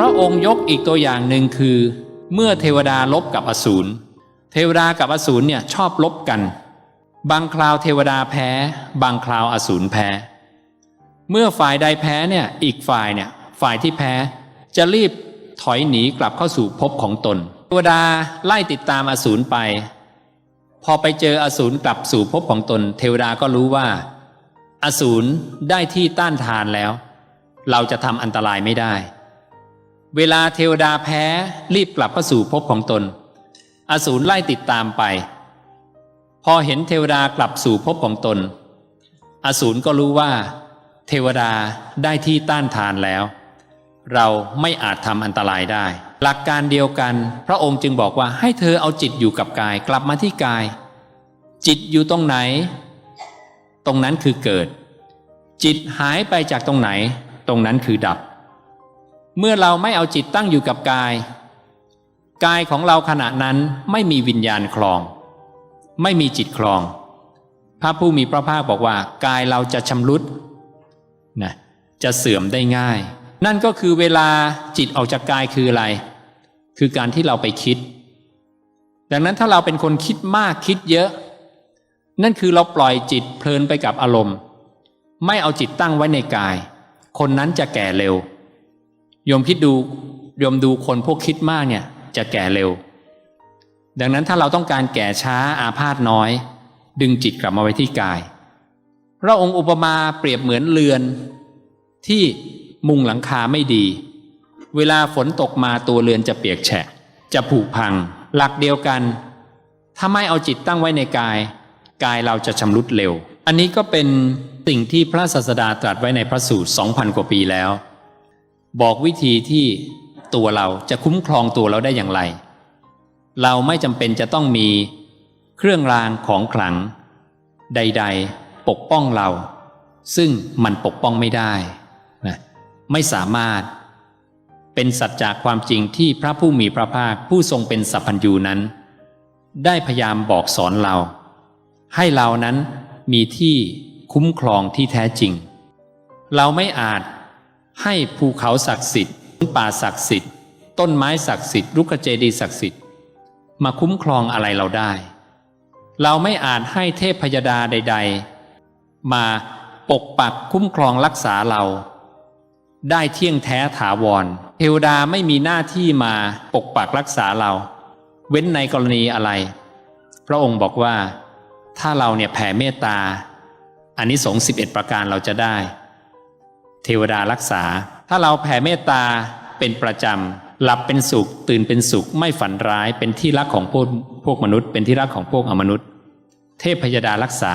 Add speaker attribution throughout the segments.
Speaker 1: ระองค์ยกอีกตัวอย่างหนึ่งคือ เมื่อเทวดาลบกับอสูรเทวดากับอสูรเนี่ยชอบลบกัน บางคราวเทวดาแพ้ บางคราวอสูรแพ้ เมื่อฝ่ายใดแพ้เนี่ยอีกฝ่ายเนี่ยฝ่ายที่แพ้จะรีบถอยหนีกลับเข้าสู่ภพของตน เทวดาไล่ติดตามอสูรไป พอไปเจออสูรกลับสู่ภพของตน เทวดาก็รู้ว่า อสูรได้ที่ต้านทานแล้ว เราจะทำอันตรายไม่ได้ เวลาเทวดาแพ้รีบกลับเข้าสู่ภพของตน อสูรไล่ติดตามไป พอเห็นเทวดากลับสู่ภพของตน อสูรก็รู้ว่า เทวดาได้ที่ต้านทานแล้ว เราไม่อาจทำอันตรายได้ หลักการเดียวกัน พระองค์จึงบอกว่าให้เธอเอาจิตอยู่กับกายกลับมาที่กาย จิตอยู่ตรงไหน ตรงนั้นคือเกิด จิตหายไปจากตรงไหน ตรงนั้นคือดับ เมื่อเราไม่เอาจิตตั้งอยู่กับกาย กายของเราขณะนั้นไม่มีวิญญาณคลอง ไม่มีจิตคลอง พระผู้มีพระภาคบอกว่า กายเราจะชำรุดนะจะเสื่อมได้ง่าย นั่นก็คือเวลาจิตออกจากกายคืออะไร คือการที่เราไปคิด ดังนั้นถ้าเราเป็นคนคิดมากคิดเยอะ นั่นคือเราปล่อยจิตเพลินไปกับอารมณ์ ไม่เอาจิตตั้งไว้ในกาย คนนั้นจะแก่เร็ว โยมคิดดูโยมดูคนพวกคิดมากเนี่ย จะแก่เร็ว ดังนั้นถ้าเราต้องการแก่ช้าอาพาธน้อย ดึงจิตกลับมาไว้ที่กายพระองค์อุปมาเปรียบเหมือนเรือน ที่มุงหลังคาไม่ดี เวลาฝนตกมาตัวเรือนจะเปียกแฉะ จะผุพัง หลักเดียวกัน ถ้าไม่เอาจิตตั้งไว้ในกาย กายเราจะชำรุดเร็ว อันนี้ก็เป็นสิ่งที่พระศาสดาตรัสไว้ในพระสูตร 2,000 กว่าปีแล้ว บอกวิธีที่ตัวเราจะคุ้มครองตัวเราได้อย่างไร เราไม่จำเป็นจะต้องมีเครื่องรางของขลัง ใด ๆ ปกป้องเรา ซึ่งมันปกป้องไม่ได้นะไม่สามารถเป็นสัจจากความจริงที่พระผู้มีพระภาคผู้ทรงเป็นสัพพัญญูนั้น ได้พยายามบอกสอนเรา ให้เรานั้นมีที่คุ้มครองที่แท้จริง เราไม่อาจ ให้ภูเขาศักดิ์สิทธิ์ป่าศักดิ์สิทธิ์ ต้นไม้ศักดิ์สิทธิ์รุกเจดีศักดิ์สิทธิ์ มาคุ้มครองอะไรเราได้ เราไม่อาจให้เทพพยดาใด ๆ มาปกปักคุ้มครองรักษาเรา ได้เที่ยงแท้ถาวร เทวดาไม่มีหน้าที่มาปกปักรักษาเรา เว้นในกรณีอะไร พระองค์บอกว่า ถ้าเราเนี่ยแผ่เมตตาอันนี้สงสิบเอ็ดประการเราจะได้ เทวดารักษา ถ้าเราแผ่เมตตาเป็นประจำหลับเป็นสุข ตื่นเป็นสุข ไม่ฝันร้ายเป็นที่รักของพวกพวกมนุษย์ เป็นที่รักของพวกอมนุษย์ เทพพยดารักษา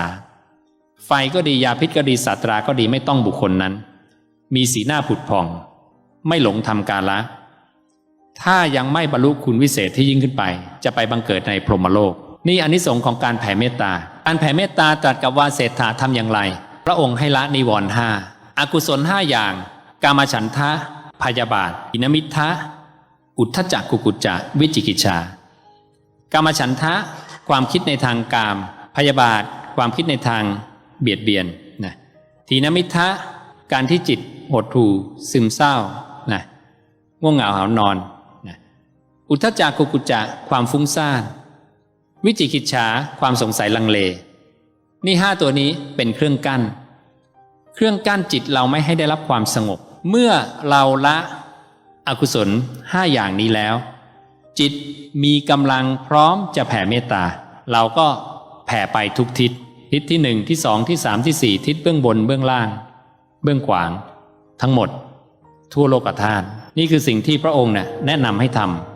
Speaker 1: ไฟก็ดียาพิษก็ดีสัตราก็ดีไม่ต้องบุคคลนั้น มีสีหน้าผุดผ่อง ไม่หลงทำการละ ถ้ายังไม่บรรลุคุณวิเศษที่ยิ่งขึ้นไป จะไปบังเกิดในพรหมโลก นี่อนนิสงส์ของการแผ่เมตตาการแผ่เมตตาตรัสกับว่าเศรษฐาทำอย่างไร พระองค์ให้ละนิวรณ์ห้า อากุศลห้าอย่าง กามฉันทะ พยาบาท อินมิทะ อุทธจักกุกุจจะ วิจิกิจชา กามฉันทะ ความคิดในทางกาม พยาบาท ความคิดในทางเบียดเบียนนะทีนมิทะ การที่จิตหดหู่ซึมเศร้านะง่วงเหงาหานอนนะอุทธจักกุกุจจะ ความฟุ้งซ่าน วิจิกิจฉา ความสงสัยลังเล นี่ห้าตัวนี้เป็นเครื่องกั้น เครื่องกั้นจิตเราไม่ให้ได้รับความสงบ เมื่อเราละอกุศลห้าอย่างนี้แล้ว จิตมีกำลังพร้อมจะแผ่เมตตา เราก็แผ่ไปทุกทิศ ทิศที่หนึ่งที่สองที่สามที่สี่ทิศเบื้องบนเบื้องล่าง เบื้องขวาง ทั้งหมด ทั่วโลกธาตุนี่คือสิ่งที่พระองค์เนี่ยแนะนำให้ทำ